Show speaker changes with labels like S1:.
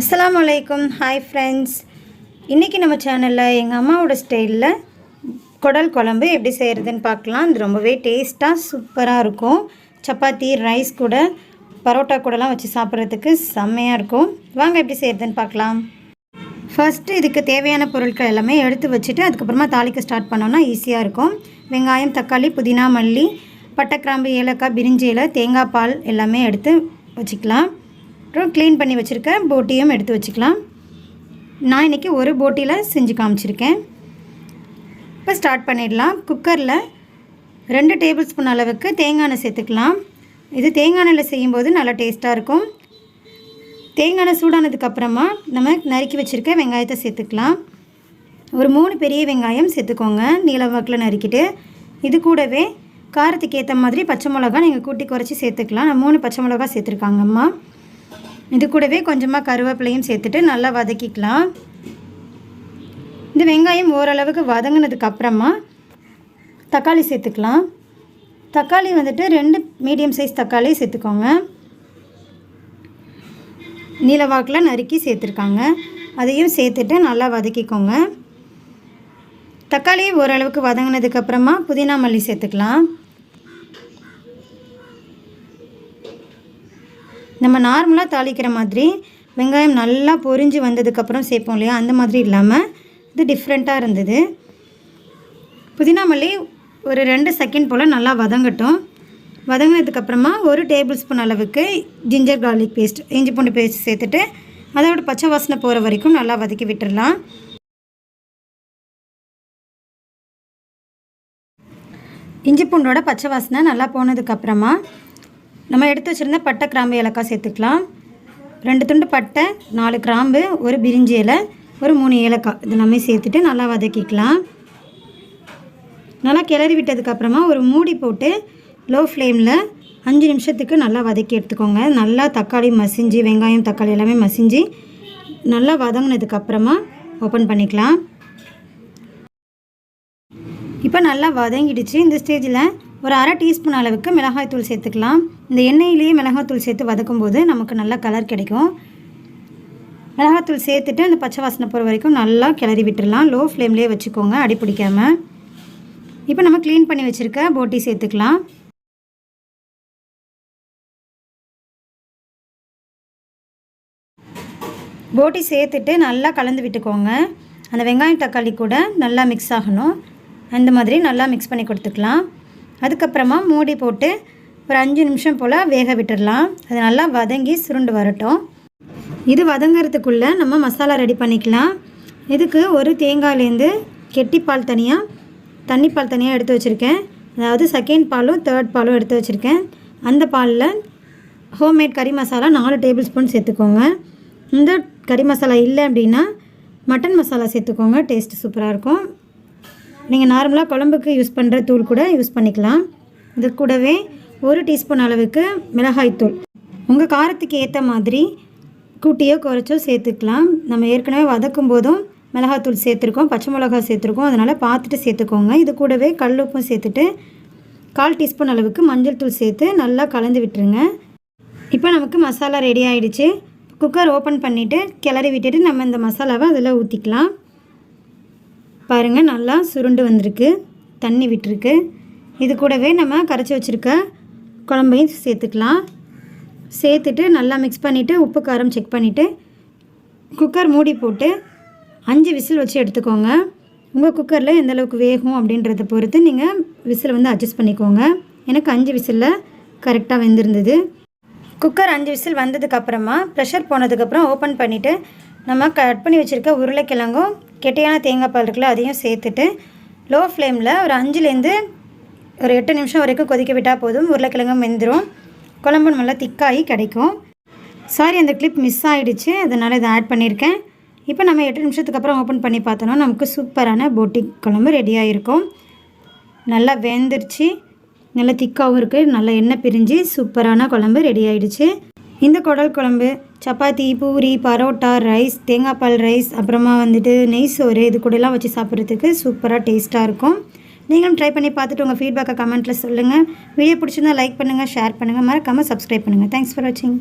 S1: அஸ்லாம் அலைக்கும் hi friends இன்றைக்கி நம்ம சேனலில் எங்கள் அம்மாவோட ஸ்டைலில் குடல் குழம்பு எப்படி செய்கிறதுன்னு பார்க்கலாம். அது ரொம்பவே டேஸ்ட்டாக சூப்பராக இருக்கும். சப்பாத்தி ரைஸ் கூட பரோட்டா கூடலாம் வச்சு சாப்பிட்றதுக்கு செம்மையாக இருக்கும். வாங்க எப்படி செய்கிறதுன்னு பார்க்கலாம். ஃபஸ்ட்டு இதுக்கு தேவையான பொருட்கள் எல்லாமே எடுத்து வச்சுட்டு அதுக்கப்புறமா தாளிக்க ஸ்டார்ட் பண்ணோன்னா ஈஸியாக இருக்கும். வெங்காயம் தக்காளி புதினா மல்லி பட்டை கிராம்பு ஏலக்காய் பிரிஞ்சி இலை தேங்காய் பால் எல்லாமே எடுத்து வச்சுக்கலாம். அப்புறம் க்ளீன் பண்ணி வச்சுருக்க போட்டியும் எடுத்து வச்சுக்கலாம். நான் இன்றைக்கி ஒரு போட்டியில் செஞ்சு காமிச்சிருக்கேன். இப்போ ஸ்டார்ட் பண்ணிடலாம். குக்கரில் ரெண்டு டேபிள் ஸ்பூன் அளவுக்கு தேங்காய் எண்ணெய் சேர்த்துக்கலாம். இது தேங்காய் எண்ணெயில் செய்யும்போது நல்லா டேஸ்ட்டாக இருக்கும். தேங்காய் எண்ணெய் சூடானதுக்கப்புறமா நம்ம நறுக்கி வச்சுருக்க வெங்காயத்தை சேர்த்துக்கலாம். ஒரு மூணு பெரிய வெங்காயம் சேர்த்துக்கோங்க. நீளவாக்கில் நறுக்கிட்டு. இது கூடவே காரத்துக்கு ஏற்ற மாதிரி பச்சை மிளகா நீங்கள் கூட்டி குறைச்சி சேர்த்துக்கலாம். நான் மூணு பச்சை மிளகா சேர்த்துருக்காங்கம்மா. இது கூடவே கொஞ்சமாக கருவேப்பிலையும் சேர்த்துட்டு நல்லா வதக்கிக்கலாம். இந்த வெங்காயம் ஓரளவுக்கு வதங்கினதுக்கப்புறமா தக்காளி சேர்த்துக்கலாம். தக்காளி வந்துட்டு ரெண்டு மீடியம் சைஸ் தக்காளி சேர்த்துக்கோங்க. நீலவாக்கில் நறுக்கி சேர்த்துருக்காங்க. அதையும் சேர்த்துட்டு நல்லா வதக்கிக்கோங்க. தக்காளி ஓரளவுக்கு வதங்கினதுக்கப்புறமா புதினா மல்லி சேர்த்துக்கலாம். நம்ம நார்மலாக தாளிக்கிற மாதிரி வெங்காயம் நல்லா பொரிஞ்சு வந்ததுக்கப்புறம் சேர்ப்போம் இல்லையா? அந்த மாதிரி இல்லாமல் இது டிஃப்ரெண்ட்டாக இருந்தது. புதினா மல்லி ஒரு ரெண்டு செகண்ட் போல் நல்லா வதங்கட்டும். வதங்கினதுக்கப்புறமா ஒரு டேபிள் ஸ்பூன் அளவுக்கு ஜிஞ்சர் கார்லிக் பேஸ்ட் இஞ்சி பூண்டு பேஸ்ட் சேர்த்துட்டு அதோட பச்சை வாசனை போகிற வரைக்கும் நல்லா வதக்கி விட்டுடலாம் இஞ்சி பூண்டோட பச்சை வாசனை நல்லா போனதுக்கப்புறமா நம்ம எடுத்து வச்சுருந்த பட்டை கிராம்பு ஏலக்காய் சேர்த்துக்கலாம். ரெண்டு துண்டு பட்டை நாலு கிராம்பு ஒரு பிரிஞ்சி இலை ஒரு மூணு ஏலக்காய். இது எல்லாமே சேர்த்துட்டு நல்லா வதக்கிக்கலாம். நல்லா கிளறி விட்டதுக்கப்புறமா ஒரு மூடி போட்டு லோ ஃப்ளேமில் அஞ்சு நிமிஷத்துக்கு நல்லா வதக்கி எடுத்துக்கோங்க. நல்லா தக்காளி மசிஞ்சு வெங்காயம் தக்காளி எல்லாமே மசிஞ்சு நல்லா வதங்கினதுக்கப்புறமா ஓப்பன் பண்ணிக்கலாம். இப்போ நல்லா வதங்கிடுச்சு. இந்த ஸ்டேஜில் ஒரு அரை டீஸ்பூன் அளவுக்கு மிளகாய்த்தூள் சேர்த்துக்கலாம். இந்த எண்ணெயிலேயே மிளகாய்த்தூள் சேர்த்து வதக்கும் போது நமக்கு நல்லா கலர் கிடைக்கும். மிளகாத்தூள் சேர்த்துட்டு அந்த பச்சை வாசனை போகிற வரைக்கும் நல்லா கிளறி விட்டுடலாம் லோ ஃப்ளேம்லேயே வச்சுக்கோங்க அடி பிடிக்காமல் இப்போ நம்ம க்ளீன் பண்ணி வச்சுருக்க போட்டி சேர்த்துக்கலாம். போட்டி சேர்த்துட்டு நல்லா கலந்து விட்டுக்கோங்க. அந்த வெங்காயம் தக்காளி கூட நல்லா மிக்ஸ் ஆகணும். அந்த மாதிரி நல்லா மிக்ஸ் பண்ணி கொடுத்துக்கலாம். அதுக்கப்புறமா மூடி போட்டு ஒரு அஞ்சு நிமிஷம் போல் வேக விட்டுடலாம் அது நல்லா வதங்கி சுருண்டு வரட்டும். இது வதங்கிறதுக்குள்ளே நம்ம மசாலா ரெடி பண்ணிக்கலாம். இதுக்கு ஒரு தேங்காயிலேருந்து கெட்டிப்பால் தனியாக தண்ணிப்பால் தனியாக எடுத்து வச்சுருக்கேன். அதாவது செகண்ட் பாலும் தேர்ட் பாலும் எடுத்து வச்சுருக்கேன். அந்த பாலில் ஹோம்மேட் கறி மசாலா நாலு டேபிள் ஸ்பூன் சேர்த்துக்கோங்க. இந்த கறி மசாலா இல்லை அப்படின்னா மட்டன் மசாலா சேர்த்துக்கோங்க. டேஸ்ட்டு சூப்பராக இருக்கும். நீங்கள் நார்மலாக குழம்புக்கு யூஸ் பண்ணுற தூள் கூட யூஸ் பண்ணிக்கலாம். இது கூடவே ஒரு டீஸ்பூன் அளவுக்கு மிளகாய்த்தூள் உங்கள் காரத்துக்கு ஏற்ற மாதிரி கூட்டியோ குறைச்சோ சேர்த்துக்கலாம். நம்ம ஏற்கனவே வதக்கும் போதும் மிளகாத்தூள் சேர்த்துருக்கோம் பச்சை மிளகா சேர்த்துருக்கோம். அதனால் பார்த்துட்டு சேர்த்துக்கோங்க. இது கூடவே கல் உப்பும் சேர்த்துட்டு கால் டீஸ்பூன் அளவுக்கு மஞ்சள் தூள் சேர்த்து நல்லா கலந்து விட்டுருங்க. இப்போ நமக்கு மசாலா ரெடி ஆகிடுச்சு குக்கர் ஓப்பன் பண்ணிவிட்டு கிளறி விட்டுட்டு நம்ம இந்த மசாலாவை அதில் ஊற்றிக்கலாம். பாருங்கள் நல்லா சுருண்டு வந்திருக்கு தண்ணி விட்டுருக்கு. இது கூடவே நம்ம கரைச்சி வச்சுருக்க குழம்பையும் சேர்த்துக்கலாம். சேர்த்துட்டு நல்லா மிக்ஸ் பண்ணிவிட்டு உப்பு காரம் செக் பண்ணிவிட்டு குக்கர் மூடி போட்டு அஞ்சு விசில் வச்சு எடுத்துக்கோங்க. உங்கள் குக்கரில் எந்த அளவுக்கு வேகும் அப்படின்றத பொறுத்து நீங்கள் விசில் வந்து அட்ஜஸ்ட் பண்ணிக்கோங்க. எனக்கு அஞ்சு விசிலில் கரெக்டாக வெந்திருந்தது. குக்கர் அஞ்சு விசில் வந்ததுக்கப்புறமா ப்ரெஷர் போனதுக்கப்புறம் ஓப்பன் பண்ணிவிட்டு நம்ம கட் பண்ணி வச்சுருக்க உருளைக்கிழங்கும் கெட்டியான தேங்காய் பால் இருக்குல்ல அதையும் சேர்த்துட்டு லோ ஃப்ளேமில் ஒரு அஞ்சுலேருந்து ஒரு எட்டு நிமிஷம் வரைக்கும் கொதிக்க விட்டால் போதும். உருளைக்கிழங்கும் வெந்துடும் குழம்பு நல்லா திக்காகி கிடைக்கும். சாரி அந்த கிளிப் மிஸ் ஆகிடுச்சு அதனால் இதை ஆட் பண்ணியிருக்கேன். இப்போ நம்ம எட்டு நிமிஷத்துக்கு அப்புறம் ஓப்பன் பண்ணி பார்த்தோன்னா நமக்கு சூப்பரான போட்டி குழம்பு ரெடியாக இருக்கும் நல்லா வெந்துருச்சு. நல்லா திக்காகவும் இருக்குது நல்லா எண்ணெய் பிரிஞ்சு சூப்பரான குழம்பு ரெடி ஆகிடுச்சு இந்த குடல் குழம்பு சப்பாத்தி பூரி பரோட்டா ரைஸ் தேங்காய் பால் ரைஸ் அப்புறமா வந்துட்டு நெய் சோறு இது கூடலாம் வச்சு சாப்பிட்றதுக்கு சூப்பராக டேஸ்ட்டாக இருக்கும். நீங்களும் ட்ரை பண்ணி பார்த்துட்டு உங்கள் ஃபீட்பேக்கை கமெண்ட்டில் சொல்லுங்கள் வீடியோ பிடிச்சிருந்தா லைக் பண்ணுங்கள் ஷேர் பண்ணுங்கள் மறக்காமல் சப்ஸ்கிரைப் பண்ணுங்கள் தேங்க்ஸ் ஃபார் வாட்சிங்